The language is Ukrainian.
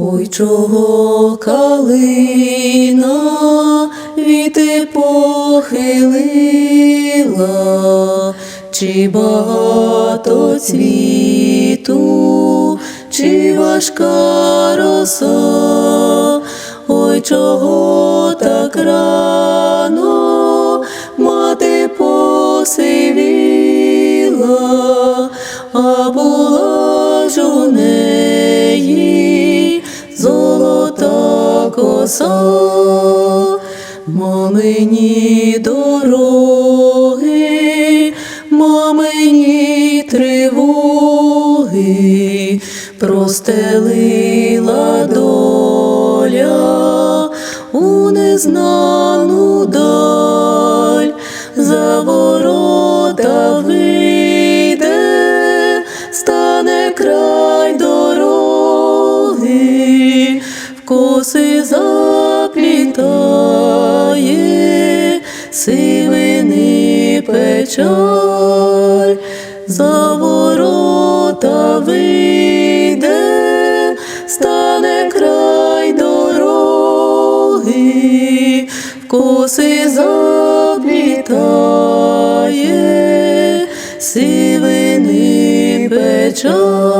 Ой, чого калина віти похилила, чи багато цвіту, чи важка роса, ой, чого так рано мати посивіла, а була коса, мамині дороги, мамині тривоги, простелила доля у незнану даль, за коси заплітає, сивини печаль, за ворота вийде, стане край дороги, коси заплітає, сивини печаль.